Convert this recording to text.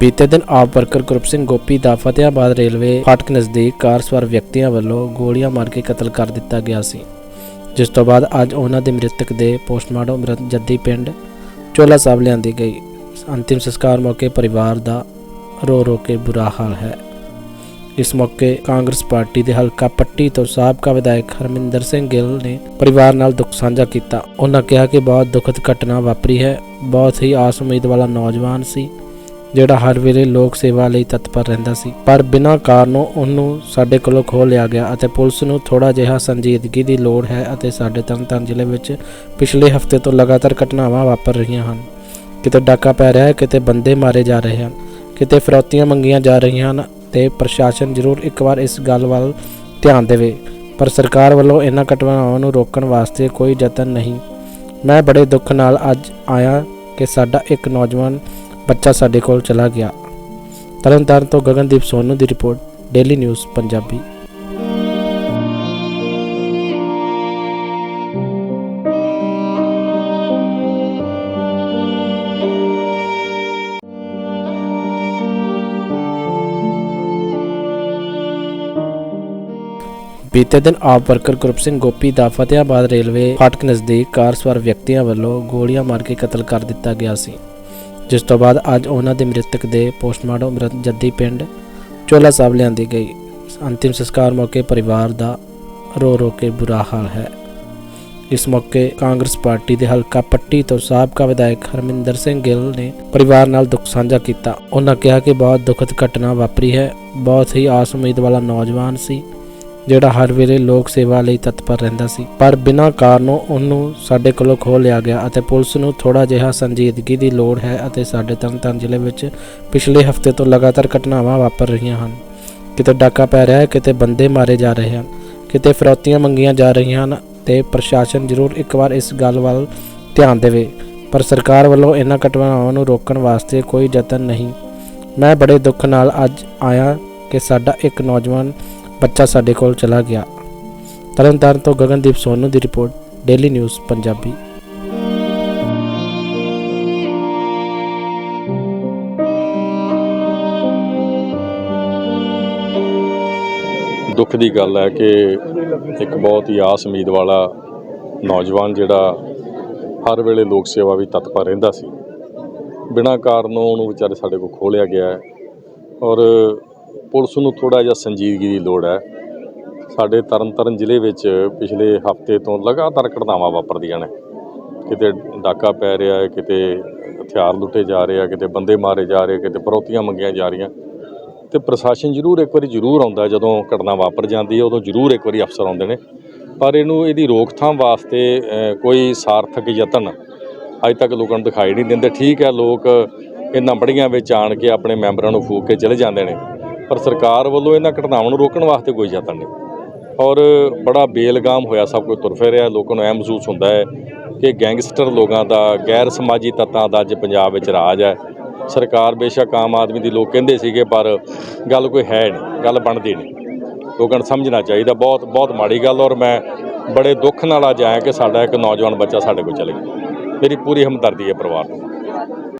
ਬੀਤੇ ਦਿਨ ਆਪ ਵਰਕਰ ਗੁਰਪ ਸਿੰਘ ਗੋਪੀ ਦਾ ਫਤਿਆਬਾਦ ਰੇਲਵੇ ਫਾਟਕ ਨਜ਼ਦੀਕ ਕਾਰ ਸਵਾਰ ਵਿਅਕਤੀਆਂ ਵੱਲੋਂ ਗੋਲੀਆਂ ਮਾਰ ਕੇ ਕਤਲ ਕਰ ਦਿੱਤਾ ਗਿਆ ਸੀ। ਜਿਸ ਤੋਂ ਬਾਅਦ ਅੱਜ ਉਹਨਾਂ ਦੇ ਮ੍ਰਿਤਕ ਦੇ ਪੋਸਟਮਾਰਟਮ ਜੱਦੀ ਪਿੰਡ ਚੋਲਾ ਸਾਹਿਬ ਲਿਆਂਦੀ ਗਈ। ਅੰਤਿਮ ਸੰਸਕਾਰ ਮੌਕੇ ਪਰਿਵਾਰ ਦਾ ਰੋ ਰੋ ਕੇ ਬੁਰਾ ਹਾਲ ਹੈ। ਇਸ ਮੌਕੇ ਕਾਂਗਰਸ ਪਾਰਟੀ ਦੇ ਹਲਕਾ ਪੱਟੀ ਤੋਂ ਸਾਬਕਾ ਵਿਧਾਇਕ ਹਰਮਿੰਦਰ ਸਿੰਘ ਗਿੱਲ ਨੇ ਪਰਿਵਾਰ ਨਾਲ ਦੁੱਖ ਸਾਂਝਾ ਕੀਤਾ। ਉਹਨਾਂ ਕਿਹਾ ਕਿ ਬਹੁਤ ਦੁਖਦ ਘਟਨਾ ਵਾਪਰੀ ਹੈ। ਬਹੁਤ ਹੀ ਆਸ ਉਮੀਦ ਵਾਲਾ ਨੌਜਵਾਨ ਸੀ। ਜਿਹੜਾ ਹਰ ਵੇਲੇ ਲੋਕ ਸੇਵਾ ਲਈ ਤਤਪਰ ਰਹਿੰਦਾ ਸੀ। ਪਰ ਬਿਨਾਂ ਕਾਰਨੋਂ ਉਹਨੂੰ ਸਾਡੇ ਕੋਲੋਂ ਖੋਹ ਲਿਆ ਗਿਆ ਅਤੇ ਪੁਲਿਸ ਨੂੰ ਥੋੜਾ ਜਿਹਾ ਸੰਜੀਦਗੀ ਦੀ ਲੋੜ ਹੈ ਅਤੇ ਸਾਡੇ ਤਰਨਤਾਰਨ ਜ਼ਿਲ੍ਹੇ ਵਿੱਚ ਪਿਛਲੇ ਹਫ਼ਤੇ ਤੋਂ ਲਗਾਤਾਰ ਘਟਨਾਵਾਂ ਵਾਪਰ ਰਹੀਆਂ ਹਨ। ਕਿਤੇ ਡਾਕਾ ਪੈ ਰਿਹਾ ਹੈ, ਕਿਤੇ ਬੰਦੇ ਮਾਰੇ ਜਾ ਰਹੇ ਹਨ, ਕਿਤੇ ਫਰੌਤੀਆਂ ਮੰਗੀਆਂ ਜਾ ਰਹੀਆਂ ਹਨ ਤੇ ਪ੍ਰਸ਼ਾਸਨ ਜ਼ਰੂਰ ਇੱਕ ਵਾਰ ਇਸ ਗੱਲ ਵੱਲ ਧਿਆਨ ਦੇਵੇ। ਪਰ ਸਰਕਾਰ ਵੱਲੋਂ ਇਹਨਾਂ ਘਟਨਾਵਾਂ ਨੂੰ ਰੋਕਣ ਵਾਸਤੇ ਕੋਈ ਯਤਨ ਨਹੀਂ। ਮੈਂ ਬੜੇ ਦੁੱਖ ਨਾਲ ਅੱਜ ਆਇਆ ਕਿ ਸਾਡਾ ਇੱਕ ਨੌਜਵਾਨ ਬੱਚਾ ਸਾਡੇ ਕੋਲ ਚਲਾ ਗਿਆ। ਤਰਨਤਾਰਨ ਤੋਂ ਗਗਨਦੀਪ ਸੋਨੂ ਦੀ ਰਿਪੋਰਟ, ਡੇਲੀ ਨਿਊਜ਼, ਪੰਜਾਬੀ। ਬੀਤੇ ਦਿਨ ਆਪ ਵਰਕਰ ਗਰੁੱਪ ਸਿੰਘ ਗੋਪੀ ਦਾ ਫਤਿਆਬਾਦ ਰੇਲਵੇ ਫਾਟਕ ਨਜ਼ਦੀਕ ਕਾਰ ਸਵਾਰ ਵਿਅਕਤੀਆਂ ਵੱਲੋਂ ਗੋਲੀਆਂ ਮਾਰ ਕੇ ਕਤਲ ਕਰ ਦਿੱਤਾ ਗਿਆ ਸੀ। ਜਿਸ ਤੋਂ ਬਾਅਦ ਅੱਜ ਉਹਨਾਂ ਦੇ ਮ੍ਰਿਤਕ ਦੇ ਪੋਸਟਮਾਰਟਮ ਜੱਦੀ ਪਿੰਡ ਚੋਲਾ ਸਾਹਿਬ ਲਿਆਂਦੀ ਗਈ। ਅੰਤਿਮ ਸੰਸਕਾਰ ਮੌਕੇ ਪਰਿਵਾਰ ਦਾ ਰੋ ਰੋ ਕੇ ਬੁਰਾ ਹਾਲ ਹੈ। ਇਸ ਮੌਕੇ ਕਾਂਗਰਸ ਪਾਰਟੀ ਦੇ ਹਲਕਾ ਪੱਟੀ ਤੋਂ ਸਾਬਕਾ ਵਿਧਾਇਕ ਹਰਮਿੰਦਰ ਸਿੰਘ ਗਿੱਲ ਨੇ ਪਰਿਵਾਰ ਨਾਲ ਦੁੱਖ ਸਾਂਝਾ ਕੀਤਾ। ਉਹਨਾਂ ਕਿਹਾ ਕਿ ਬਹੁਤ ਦੁਖਦ ਘਟਨਾ ਵਾਪਰੀ ਹੈ। ਬਹੁਤ ਹੀ ਆਸ ਉਮੀਦ ਵਾਲਾ ਨੌਜਵਾਨ ਸੀ। ਜਿਹੜਾ ਹਰ ਵੇਲੇ ਲੋਕ ਸੇਵਾ ਲਈ ਤਤਪਰ ਰਹਿੰਦਾ ਸੀ। ਪਰ ਬਿਨਾਂ ਕਾਰਨੋਂ ਉਹਨੂੰ ਸਾਡੇ ਕੋਲੋਂ ਖੋਹ ਲਿਆ ਗਿਆ ਅਤੇ ਪੁਲਿਸ ਨੂੰ ਥੋੜਾ ਜਿਹਾ ਸੰਜੀਦਗੀ ਦੀ ਲੋੜ ਹੈ ਅਤੇ ਸਾਡੇ ਤਰਨਤਾਰਨ ਜ਼ਿਲ੍ਹੇ ਵਿੱਚ ਪਿਛਲੇ ਹਫ਼ਤੇ ਤੋਂ ਲਗਾਤਾਰ ਘਟਨਾਵਾਂ ਵਾਪਰ ਰਹੀਆਂ ਹਨ। ਕਿਤੇ ਡਾਕਾ ਪੈ ਰਿਹਾ ਹੈ, ਕਿਤੇ ਬੰਦੇ ਮਾਰੇ ਜਾ ਰਹੇ ਹਨ, ਕਿਤੇ ਫਰੌਤੀਆਂ ਮੰਗੀਆਂ ਜਾ ਰਹੀਆਂ ਹਨ ਤੇ ਪ੍ਰਸ਼ਾਸਨ ਜ਼ਰੂਰ ਇੱਕ ਵਾਰ ਇਸ ਗੱਲ ਵੱਲ ਧਿਆਨ ਦੇਵੇ। ਪਰ ਸਰਕਾਰ ਵੱਲੋਂ ਇਹਨਾਂ ਘਟਨਾਵਾਂ ਨੂੰ ਰੋਕਣ ਵਾਸਤੇ ਕੋਈ ਯਤਨ ਨਹੀਂ। ਮੈਂ ਬੜੇ ਦੁੱਖ ਨਾਲ ਅੱਜ ਆਇਆ ਕਿ ਸਾਡਾ ਇੱਕ ਨੌਜਵਾਨ ਬੱਚਾ ਸਾਡੇ ਕੋਲ ਚਲਾ ਗਿਆ। ਤਰਨਤਾਰਨ ਤੋਂ ਗਗਨਦੀਪ ਸੋਨੂ ਦੀ ਰਿਪੋਰਟ, ਡੇਲੀ ਨਿਊਜ਼, ਪੰਜਾਬੀ। ਦੁੱਖ ਦੀ ਗੱਲ ਹੈ ਕਿ ਇੱਕ ਬਹੁਤ ਹੀ ਆਸ ਉਮੀਦ ਵਾਲਾ ਨੌਜਵਾਨ ਜਿਹੜਾ ਹਰ ਵੇਲੇ ਲੋਕ ਸੇਵਾ ਵੀ ਤਤਪਰ ਰਹਿੰਦਾ ਸੀ। ਬਿਨਾਂ ਕਾਰਨ ਉਹਨੂੰ ਵਿਚਾਰੇ ਸਾਡੇ ਕੋਲ ਖੋਲਿਆ ਗਿਆ ਹੈ। ਔਰ ਪੁਲਿਸ ਨੂੰ ਥੋੜਾ ਜਿਹਾ ਸੰਜੀਦਗੀ ਦੀ ਲੋੜ ਹੈ। ਸਾਡੇ ਤਰਨਤਾਰਨ ਜ਼ਿਲ੍ਹੇ ਵਿੱਚ ਪਿਛਲੇ ਹਫ਼ਤੇ ਤੋਂ ਲਗਾਤਾਰ ਘਟਨਾਵਾਂ ਵਾਪਰਦੀਆਂ ਨੇ। ਕਿਤੇ ਡਾਕਾ ਪੈ ਰਿਹਾ ਹੈ, ਕਿਤੇ ਹਥਿਆਰ ਲੁੱਟੇ ਜਾ ਰਹੇ ਆ, ਕਿਤੇ ਬੰਦੇ ਮਾਰੇ ਜਾ ਰਹੇ, ਕਿਤੇ ਫਰੌਤੀਆਂ ਮੰਗੀਆਂ ਜਾ ਰਹੀਆਂ। ਤੇ ਪ੍ਰਸ਼ਾਸਨ ਜ਼ਰੂਰ ਇੱਕ ਵਾਰੀ ਜ਼ਰੂਰ ਆਉਂਦਾ ਜਦੋਂ ਘਟਨਾ ਵਾਪਰ ਜਾਂਦੀ ਹੈ, ਉਦੋਂ ਜ਼ਰੂਰ ਇੱਕ ਵਾਰੀ ਅਫਸਰ ਆਉਂਦੇ ਨੇ। ਪਰ ਇਹਨੂੰ, ਇਹਦੀ ਰੋਕਥਾਮ ਵਾਸਤੇ ਕੋਈ ਸਾਰਥਕ ਯਤਨ ਅੱਜ ਤੱਕ ਲੋਕਾਂ ਨੂੰ ਦਿਖਾਈ ਨਹੀਂ ਦਿੰਦੇ। ਠੀਕ ਹੈ, ਲੋਕ ਇਹਨਾਂ ਬੜੀਆਂ ਵਿੱਚ ਆਣ ਕੇ ਆਪਣੇ ਮੈਂਬਰਾਂ ਨੂੰ ਫੂਕ ਕੇ ਚਲੇ ਜਾਂਦੇ ਨੇ। ਪਰ ਸਰਕਾਰ ਵੱਲੋਂ ਇਹਨਾਂ ਘਟਨਾਵਾਂ ਨੂੰ ਰੋਕਣ ਵਾਸਤੇ ਕੋਈ ਯਤਨ ਨਹੀਂ। ਔਰ ਬੜਾ ਬੇਲਗਾਮ ਹੋਇਆ, ਸਭ ਕੁਝ ਤੁਰ ਫਿਰ ਰਿਹਾ ਲੋਕਾਂ ਨੂੰ ਐ ਮਹਿਸੂਸ ਹੁੰਦਾ ਹੈ ਕਿ ਗੈਂਗਸਟਰ ਲੋਕਾਂ ਦਾ, ਗੈਰ ਸਮਾਜੀ ਤੱਤਾਂ ਦਾ ਅੱਜ ਪੰਜਾਬ ਵਿੱਚ ਰਾਜ ਹੈ। ਸਰਕਾਰ ਬੇਸ਼ੱਕ ਆਮ ਆਦਮੀ ਦੀ ਲੋਕ ਕਹਿੰਦੇ ਸੀਗੇ, ਪਰ ਗੱਲ ਕੋਈ ਹੈ ਨਹੀਂ, ਗੱਲ ਬਣਦੀ ਨਹੀਂ। ਲੋਕਾਂ ਨੂੰ ਸਮਝਣਾ ਚਾਹੀਦਾ, ਬਹੁਤ ਬਹੁਤ ਮਾੜੀ ਗੱਲ। ਔਰ ਮੈਂ ਬੜੇ ਦੁੱਖ ਨਾਲ ਅੱਜ ਆਇਆ ਕਿ ਸਾਡਾ ਇੱਕ ਨੌਜਵਾਨ ਬੱਚਾ ਸਾਡੇ ਕੋਲ ਚਲੇ ਗਿਆ। ਮੇਰੀ ਪੂਰੀ ਹਮਦਰਦੀ ਹੈ ਪਰਿਵਾਰ ਨੂੰ।